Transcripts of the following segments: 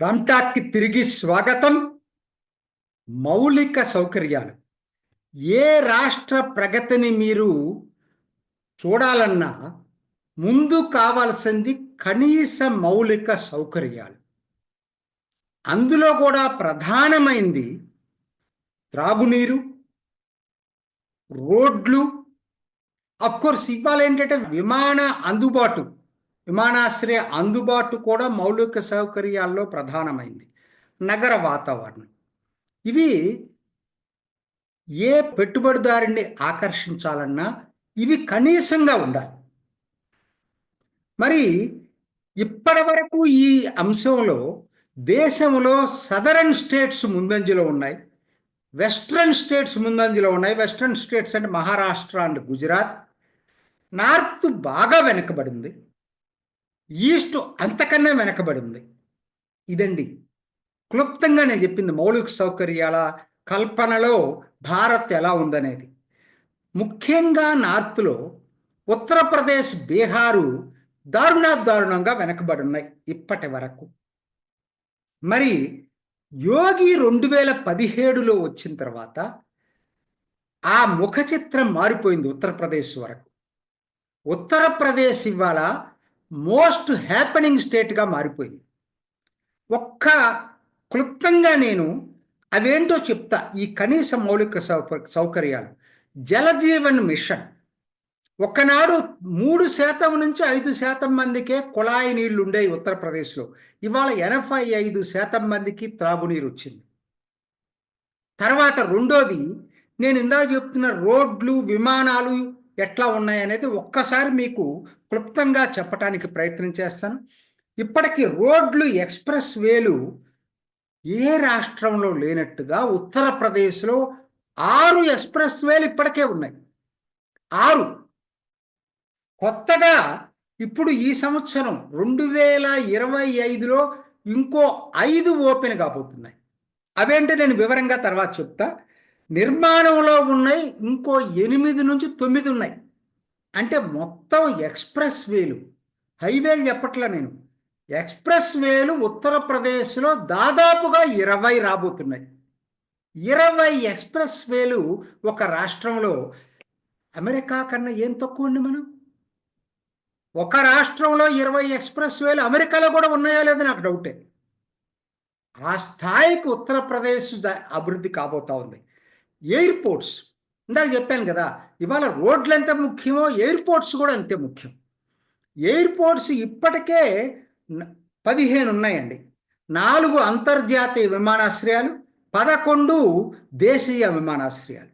రామ్టాక్కి తిరిగి స్వాగతం. మౌలిక సౌకర్యాలు. ఏ రాష్ట్ర ప్రగతిని మీరు చూడాలన్నా ముందు కావాల్సింది కనీస మౌలిక సౌకర్యాలు. అందులో కూడా ప్రధానమైంది త్రాగునీరు రోడ్లు. అఫ్కోర్స్ ఇవాళ ఏంటంటే విమాన అందుబాటు. విమానాశ్రయ అందుబాటు కూడా మౌలిక సౌకర్యాల్లో ప్రధానమైంది. నగర వాతావరణం. ఇవి ఏ పెట్టుబడిదారుని ఆకర్షించాలన్నా ఇవి కనీసంగా ఉండాలి. మరి ఇప్పటి వరకు ఈ అంశంలో దేశంలో సదరన్ స్టేట్స్ ముందంజలో ఉన్నాయి. వెస్ట్రన్ స్టేట్స్ ముందంజలో ఉన్నాయి. వెస్ట్రన్ స్టేట్స్ అంటే మహారాష్ట్ర అండ్ గుజరాత్. నార్త్ బాగా వెనుకబడింది. ఈస్ట్ అంతకన్నా వెనకబడి ఉంది ఇదండి. క్లుప్తంగా నేను చెప్పింది మౌలిక సౌకర్యాల కల్పనలో భారత్ ఎలా ఉందనేది. ముఖ్యంగా నార్త్లో ఉత్తరప్రదేశ్ బీహారు దారుణాదారుణంగా వెనకబడి ఉన్నాయి ఇప్పటి వరకు. మరి యోగి రెండు వేల పదిహేడులో వచ్చిన తర్వాత ఆ ముఖ చిత్రం మారిపోయింది ఉత్తరప్రదేశ్ వరకు. ఉత్తరప్రదేశ్ ఇవాళ మోస్ట్ హ్యాపెనింగ్ స్టేట్గా మారిపోయింది. ఒక్క క్లుప్తంగా నేను అవేంటో చెప్తా. ఈ కనీస మౌలిక సౌకర్యాలు. జలజీవన్ మిషన్. ఒకనాడు మూడు శాతం నుంచి ఐదు శాతం మందికే కుళాయి నీళ్ళు ఉండేవి ఉత్తరప్రదేశ్లో. ఇవాళ ఎనభై ఐదు శాతం మందికి త్రాగునీరు వచ్చింది. తర్వాత రెండోది నేను ఇందాక చెప్తున్న రోడ్లు విమానాలు ఎట్లా ఉన్నాయనేది ఒక్కసారి మీకు క్లుప్తంగా చెప్పడానికి ప్రయత్నం చేస్తాను. ఇప్పటికీ రోడ్లు ఎక్స్ప్రెస్ వేలు ఏ రాష్ట్రంలో లేనట్టుగా ఉత్తరప్రదేశ్లో ఆరు ఎక్స్ప్రెస్ వేలు ఇప్పటికే ఉన్నాయి. ఆరు. కొత్తగా ఇప్పుడు ఈ సంవత్సరం రెండు వేల ఇరవై ఐదులో ఇంకో ఐదు ఓపెన్ కాబోతున్నాయి. అవేంటి నేను వివరంగా తర్వాత చెప్తా. నిర్మాణంలో ఉన్నాయి ఇంకో ఎనిమిది నుంచి తొమ్మిది ఉన్నాయి. అంటే మొత్తం ఎక్స్ప్రెస్ వేలు. హైవేలు చెప్పట్లా నేను. ఎక్స్ప్రెస్ వేలు ఉత్తరప్రదేశ్లో దాదాపుగా ఇరవై రాబోతున్నాయి. ఇరవై ఎక్స్ప్రెస్ వేలు ఒక రాష్ట్రంలో అమెరికా కన్నా ఏం తక్కువ అండి మనం? ఒక రాష్ట్రంలో ఇరవై ఎక్స్ప్రెస్ వేలు అమెరికాలో కూడా ఉన్నాయో లేదో నాకు డౌటే. ఆ స్థాయికి ఉత్తరప్రదేశ్ అభివృద్ధి కాబోతా ఉంది. ఎయిర్పోర్ట్స్. ఇందాక చెప్పాను కదా ఇవాళ రోడ్లు ఎంత ముఖ్యమో ఎయిర్పోర్ట్స్ కూడా అంతే ముఖ్యం. ఎయిర్పోర్ట్స్ ఇప్పటికే పదిహేను ఉన్నాయండి. నాలుగు అంతర్జాతీయ విమానాశ్రయాలు పదకొండు దేశీయ విమానాశ్రయాలు.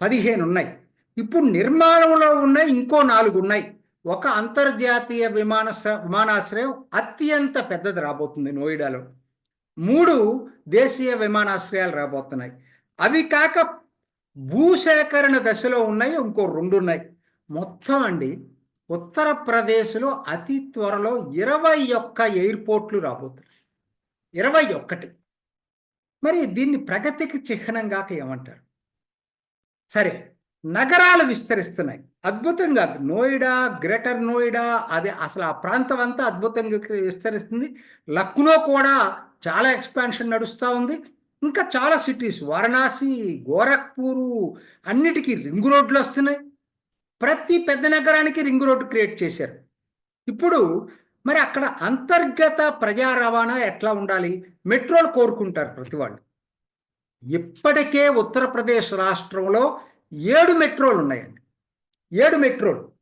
పదిహేను ఉన్నాయి. ఇప్పుడు నిర్మాణంలో ఉన్నాయి ఇంకో నాలుగు ఉన్నాయి. ఒక అంతర్జాతీయ విమాన విమానాశ్రయం అత్యంత పెద్దది రాబోతుంది నోయిడాలో. మూడు దేశీయ విమానాశ్రయాలు రాబోతున్నాయి. అవి కాక భూసేకరణ దశలో ఉన్నాయి ఇంకో రెండు ఉన్నాయి. మొత్తం అండి ఉత్తరప్రదేశ్లో అతి త్వరలో ఇరవై ఒక్క ఎయిర్పోర్ట్లు రాబోతున్నాయి. ఇరవై ఒక్కటి. మరి దీన్ని ప్రగతికి చిహ్నంగా ఏమంటారు? సరే నగరాలు విస్తరిస్తున్నాయి. అద్భుతంగా నోయిడా గ్రేటర్ నోయిడా అదే అసలు ఆ ప్రాంతం అంతా అద్భుతంగా విస్తరిస్తుంది. లక్నో కూడా చాలా ఎక్స్పాన్షన్ నడుస్తూ ఉంది. ఇంకా చాలా సిటీస్ వారణాసి గోరఖ్పూరు అన్నిటికీ రింగ్ రోడ్లు వస్తున్నాయి. ప్రతి పెద్ద నగరానికి రింగ్ రోడ్డు క్రియేట్ చేశారు. ఇప్పుడు మరి అక్కడ అంతర్గత ప్రజా రవాణా ఎట్లా ఉండాలి? మెట్రోలు కోరుకుంటారు ప్రతి వాళ్ళు. ఇప్పటికే ఉత్తరప్రదేశ్ రాష్ట్రంలో ఏడు మెట్రోలు ఉన్నాయండి. ఏడు మెట్రోలు.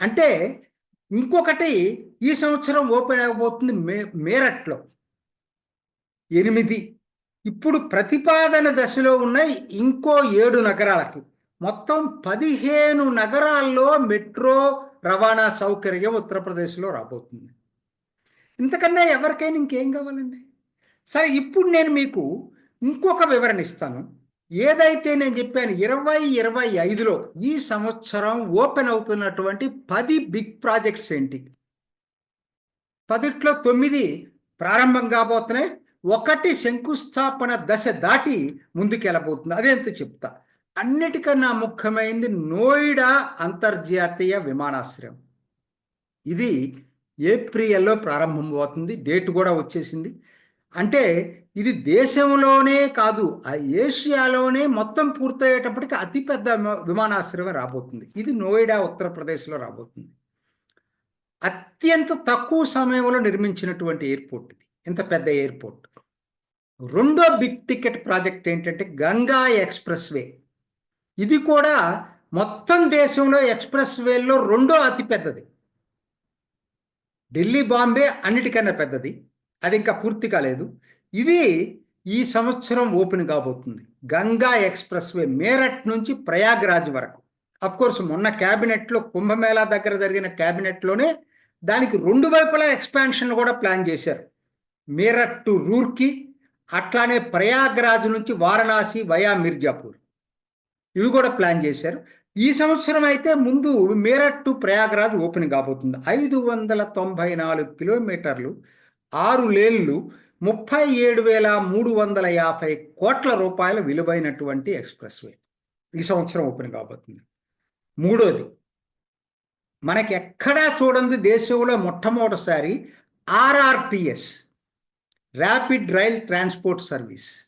అంటే ఇంకొకటి ఈ సంవత్సరం ఓపెన్ అవ్వబోతుంది మే మేరట్లో. ఎనిమిది. ఇప్పుడు ప్రతిపాదన దశలో ఉన్నాయి ఇంకో ఏడు నగరాలకి. మొత్తం పదిహేను నగరాల్లో మెట్రో రవాణా సౌకర్యం ఉత్తరప్రదేశ్లో రాబోతుంది. ఇంతకన్నా ఎవరికైనా ఇంకేం కావాలండి? సరే ఇప్పుడు నేను మీకు ఇంకొక వివరణ ఇస్తాను. ఏదైతే నేను చెప్పాను ఇరవై ఇరవై ఐదులో ఈ సంవత్సరం ఓపెన్ అవుతున్నటువంటి పది బిగ్ ప్రాజెక్ట్స్ ఏంటి? పదిట్లో తొమ్మిది ప్రారంభం కాబోతున్నాయి ఒకటి శంకుస్థాపన దశ దాటి ముందుకెళ్ళబోతుంది. అదేంతో చెప్తా. అన్నిటికన్నా ముఖ్యమైనది నోయిడా అంతర్జాతీయ విమానాశ్రయం. ఇది ఏప్రిల్లో ప్రారంభమవుతుంది డేట్ కూడా వచ్చేసింది. అంటే ఇది దేశంలోనే కాదు ఆ ఏషియాలోనే మొత్తం పూర్తయ్యేటప్పటికి అతిపెద్ద విమానాశ్రయం రాబోతుంది. ఇది నోయిడా ఉత్తరప్రదేశ్లో రాబోతుంది. అత్యంత తక్కువ సమయంలో నిర్మించినటువంటి ఎయిర్పోర్ట్ ఇది. ఇంత పెద్ద ఎయిర్పోర్ట్. రెండో బిగ్ టికెట్ ప్రాజెక్ట్ ఏంటంటే గంగా ఎక్స్ప్రెస్ వే ఇది కూడా మొత్తం దేశంలో ఎక్స్ప్రెస్ వేల్లో రెండో అతిపెద్దది. ఢిల్లీ బాంబే అన్నిటికన్నా పెద్దది. అది ఇంకా పూర్తి కాలేదు. ఇది ఈ సంవత్సరం ఓపెన్ కాబోతుంది. గంగా ఎక్స్ప్రెస్ వే మేరట్ నుంచి ప్రయాగ్రాజ్ వరకు. అఫ్ కోర్స్ మొన్న క్యాబినెట్లో కుంభమేళా దగ్గర జరిగిన క్యాబినెట్లోనే దానికి రెండు వైపులా ఎక్స్పాన్షన్ కూడా ప్లాన్ చేశారు. మీరట్ టు రూర్కి అట్లానే ప్రయాగ్రాజ్ నుంచి వారణాసి వయా మిర్జాపూర్. ఇవి కూడా ప్లాన్ చేశారు. ఈ సంవత్సరం అయితే ముందు మేరట్ టు ప్రయాగ్రాజ్ ఓపెన్ కాబోతుంది. ఐదు వందల తొంభై నాలుగు కిలోమీటర్లు ఆరు లేన్లు ముప్పై ఏడు వేల మూడు వందల యాభై కోట్ల రూపాయల విలువైనటువంటి ఎక్స్ప్రెస్ వే ఈ సంవత్సరం ఓపెన్ కాబోతుంది. మూడోది మనకి ఎక్కడా చూడండి దేశంలో మొట్టమొదటిసారి RRTS rapid rail transport service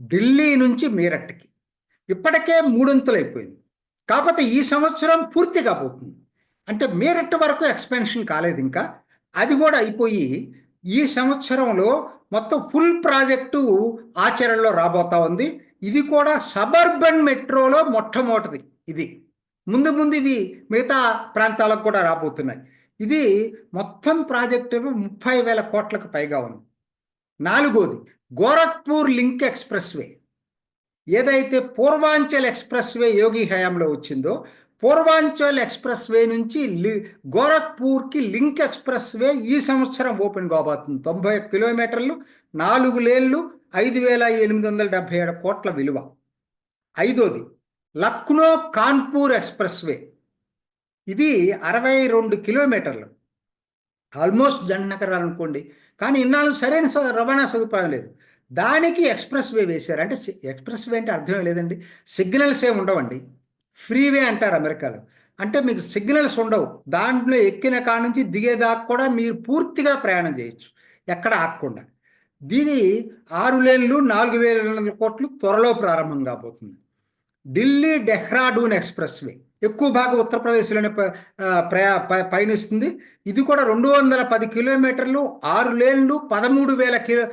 Delhi నుంచి మీరట్కి. ఇప్పటికే మూడొంతులైపోయింది. కాకపోతే ఈ సంవత్సరం పూర్తి కాబోతుంది అంటే మీరట్ వరకు ఎక్స్పెన్షన్ కాలేదు ఇంకా. అది కూడా అయిపోయి ఈ సంవత్సరంలో మొత్తం ఫుల్ ప్రాజెక్టు ఆచరణలో రాబోతా ఉంది. ఇది కూడా సబర్బన్ మెట్రోలో మొట్టమొదటిది ఇది. ముందు ముందు ఇవి మిగతా ప్రాంతాలకు కూడా రాబోతున్నాయి. ఇది మొత్తం ప్రాజెక్టు ముప్పై వేల కోట్లకు పైగా ఉంది. నాలుగోది గోరఖ్పూర్ లింక్ ఎక్స్ప్రెస్ వే ఏదైతే పూర్వాంచల్ ఎక్స్ప్రెస్ వే యోగి హయాంలో వచ్చిందో పూర్వాంచల్ ఎక్స్ప్రెస్ వే నుంచి లి గోరఖ్పూర్కి లింక్ ఎక్స్ప్రెస్ వే ఈ సంవత్సరం ఓపెన్ కాబోతుంది. తొంభై కిలోమీటర్లు నాలుగు లేన్లు ఐదు వేల ఎనిమిది వందల డెబ్బై ఏడు కోట్ల విలువ. ఐదోది లక్నో కాన్పూర్ ఎక్స్ప్రెస్ వే ఇది అరవై రెండు కిలోమీటర్లు. ఆల్మోస్ట్ జంట అనుకోండి. కానీ ఇన్నాళ్ళు సరైన స- రవాణా సదుపాయం లేదు. దానికి ఎక్స్ప్రెస్ వే వేశారు. అంటే ఎక్స్ప్రెస్ వే అంటే అర్థమే లేదండి. సిగ్నల్స్ ఏ ఉండవండి. ఫ్రీవే అంటారు అమెరికాలో. అంటే మీకు సిగ్నల్స్ ఉండవు. దాంట్లో ఎక్కిన కాడ నుంచి దిగేదాకా కూడా మీరు పూర్తిగా ప్రయాణం చేయొచ్చు. ఎక్కడ ఆగకుండా. దీని ఆరు లేన్లు నాలుగు వేల రెండు వందల కోట్లు త్వరలో ప్రారంభం కాబోతుంది. Delhi Dehradun express way. ఎక్కువ భాగం ఉత్తరప్రదేశ్లోనే ప్రయా ప- పయనిస్తుంది. ఇది కూడా రెండు వందల పది కిలోమీటర్లు ఆరు లేన్లు పదమూడు వేల కిలో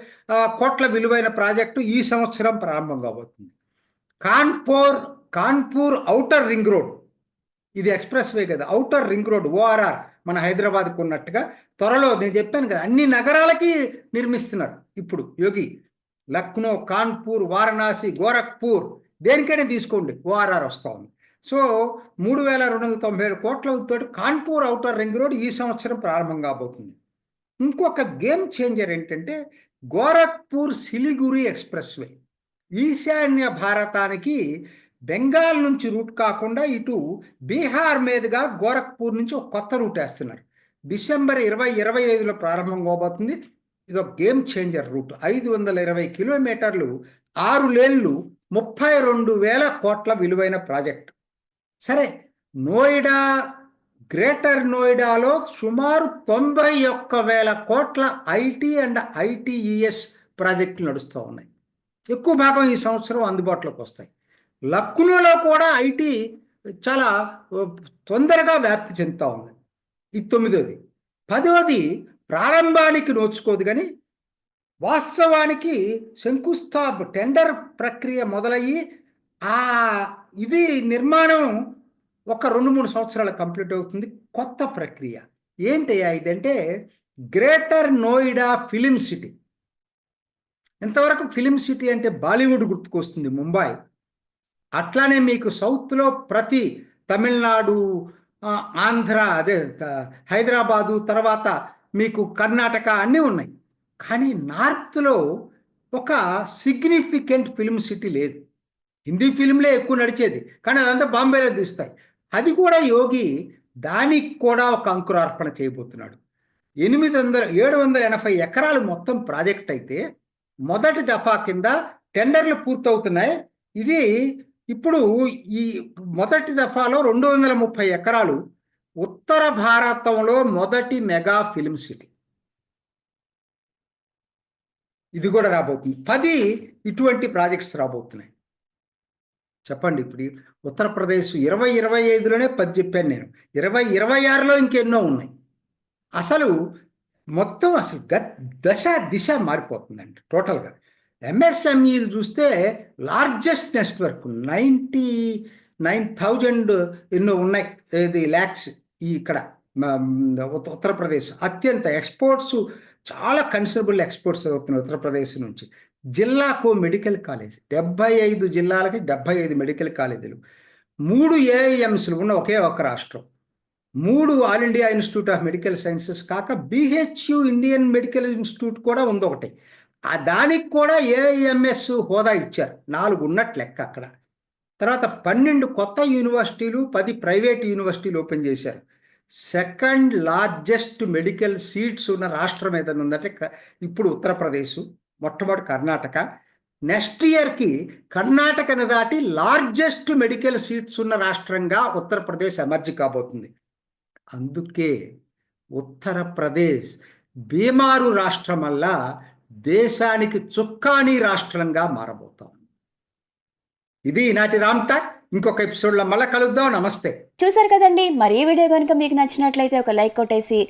కోట్ల విలువైన ప్రాజెక్టు ఈ సంవత్సరం ప్రారంభం కాబోతుంది. Kanpur Kanpur outer ring road. ఇది ఎక్స్ప్రెస్ వే కదా ఔటర్ రింగ్ రోడ్ ఓఆర్ఆర్ మన హైదరాబాద్కు ఉన్నట్టుగా. త్వరలో నేను చెప్పాను కదా అన్ని నగరాలకి నిర్మిస్తున్నారు ఇప్పుడు యోగి. లక్నో కాన్పూర్ వారణాసి గోరఖ్పూర్. దేనికైనా తీసుకోండి ఓఆర్ఆర్ వస్తూ ఉంది. సో మూడు వేల రెండు వందల తొంభై ఏడు కోట్ల తోటి కాన్పూర్ ఔటర్ రింగ్ రోడ్ ఈ సంవత్సరం ప్రారంభం కాబోతుంది. ఇంకొక గేమ్ చేంజర్ ఏంటంటే గోరఖ్పూర్ సిలిగురి ఎక్స్ప్రెస్ వే ఈశాన్య భారతానికి బెంగాల్ నుంచి రూట్ కాకుండా ఇటు బీహార్ మీదుగా గోరఖ్పూర్ నుంచి ఒక కొత్త రూట్ వేస్తున్నారు. డిసెంబర్ ఇరవై ఇరవై ఐదులో ప్రారంభం కాబోతుంది. ఇది ఒక గేమ్ చేంజర్ రూట్. ఐదు వందల ఇరవై కిలోమీటర్లు ఆరు లేన్లు ముప్పై రెండు వేల కోట్ల విలువైన ప్రాజెక్ట్. సరే నోయిడా గ్రేటర్ నోయిడాలో సుమారు తొంభై ఒక్క వేల కోట్ల ఐటీ అండ్ ఐటీఈఎస్ ప్రాజెక్టులు నడుస్తూ ఉన్నాయి. ఎక్కువ భాగం ఈ సంవత్సరం అందుబాటులోకి వస్తాయి. లక్నోలో కూడా ఐటీ చాలా తొందరగా వ్యాప్తి చెందుతూ ఉంది. ఇది తొమ్మిదోది. పదవది ప్రారంభానికి నోచుకోదు కానీ వాస్తవానికి శంకుస్థాప టెండర్ ప్రక్రియ మొదలయ్యి ఆ ఇది నిర్మాణం ఒక రెండు మూడు సంవత్సరాలు కంప్లీట్ అవుతుంది. కొత్త ప్రక్రియ. ఏంటయ్యా ఇదంటే గ్రేటర్ నోయిడా ఫిలిం సిటీ. ఇంతవరకు ఫిలిం సిటీ అంటే బాలీవుడ్ గుర్తుకొస్తుంది ముంబై. అట్లానే మీకు సౌత్లో ప్రతి తమిళనాడు ఆంధ్ర అదే హైదరాబాదు తర్వాత మీకు కర్ణాటక అన్నీ ఉన్నాయి. కానీ నార్త్లో ఒక సిగ్నిఫికెంట్ ఫిలిం సిటీ లేదు. హిందీ ఫిల్మ్లే ఎక్కువ నడిచేది కానీ అదంతా బాంబేలో తీస్తాయి. అది కూడా యోగి దానికి కూడా ఒక అంకురార్పణ చేయబోతున్నాడు. ఎనిమిది వందల ఏడు వందల ఎనభై ఎకరాలు మొత్తం ప్రాజెక్ట్ అయితే మొదటి దఫా కింద టెండర్లు పూర్తవుతున్నాయి. ఇది ఇప్పుడు ఈ మొదటి దఫాలో రెండు వందల ముప్పై ఎకరాలు ఉత్తర భారతంలో మొదటి మెగా ఫిల్మ్ సిటీ. ఇది కూడా రాబోతుంది. పది ఇటువంటి ప్రాజెక్ట్స్ రాబోతున్నాయి. చెప్పండి ఇప్పుడు ఉత్తరప్రదేశ్ ఇరవై ఇరవై ఐదులోనే పది చెప్పాను నేను. ఇరవై ఇరవై ఆరులో ఇంకెన్నో ఉన్నాయి. అసలు మొత్తం అసలు గ దశ దిశ మారిపోతుందండి టోటల్గా. ఎంఎస్ఎంఈలు చూస్తే largest network ninety nine thousand ఎన్నో ఉన్నాయి. ఇది ల్యాక్స్ ఇక్కడ ఉత్తరప్రదేశ్. అత్యంత ఎక్స్పోర్ట్స్ చాలా కన్సిడరబుల్ ఎక్స్పోర్ట్స్ అవుతున్నాయి ఉత్తరప్రదేశ్ నుంచి. జిల్లాకు మెడికల్ కాలేజ్. డెబ్బై ఐదు జిల్లాలకి డెబ్బై ఐదు మెడికల్ కాలేజీలు. మూడు ఏఐఎంస్లు ఉన్న ఒకే ఒక రాష్ట్రం. మూడు All India Institute of Medical Sciences కాక బిహెచ్యు ఇండియన్ మెడికల్ ఇన్స్టిట్యూట్ కూడా ఉంది ఒకటి. ఆ దానికి కూడా ఏఐఎంఎస్ హోదా ఇచ్చారు. నాలుగు ఉన్నట్లు లెక్క అక్కడ. తర్వాత పన్నెండు కొత్త యూనివర్సిటీలు పది ప్రైవేట్ యూనివర్సిటీలు ఓపెన్ చేశారు. సెకండ్ లార్జెస్ట్ మెడికల్ సీట్స్ ఉన్న రాష్ట్రం ఏదైనా ఉందంటే ఇప్పుడు ఉత్తరప్రదేశ్. మొట్టమొదటి కర్ణాటక. నెక్స్ట్ ఇయర్కి కర్ణాటకను దాటి లార్జెస్ట్ మెడికల్ సీట్స్ ఉన్న రాష్ట్రంగా ఉత్తరప్రదేశ్ ఎమర్జీ కాబోతుంది. అందుకే ఉత్తరప్రదేశ్ బీమారు రాష్ట్రం వల్ల దేశానికి చుక్కాని రాష్ట్రంగా మారబోతాం. ఇది ఈనాటి రామ్ ఇంకొక ఎపిసోడ్లో మళ్ళీ కలుద్దాం. నమస్తే. చూసారు కదండి. మరి ఈ వీడియో కనుక మీకు నచ్చినట్లయితే ఒక లైక్ కొట్టేసి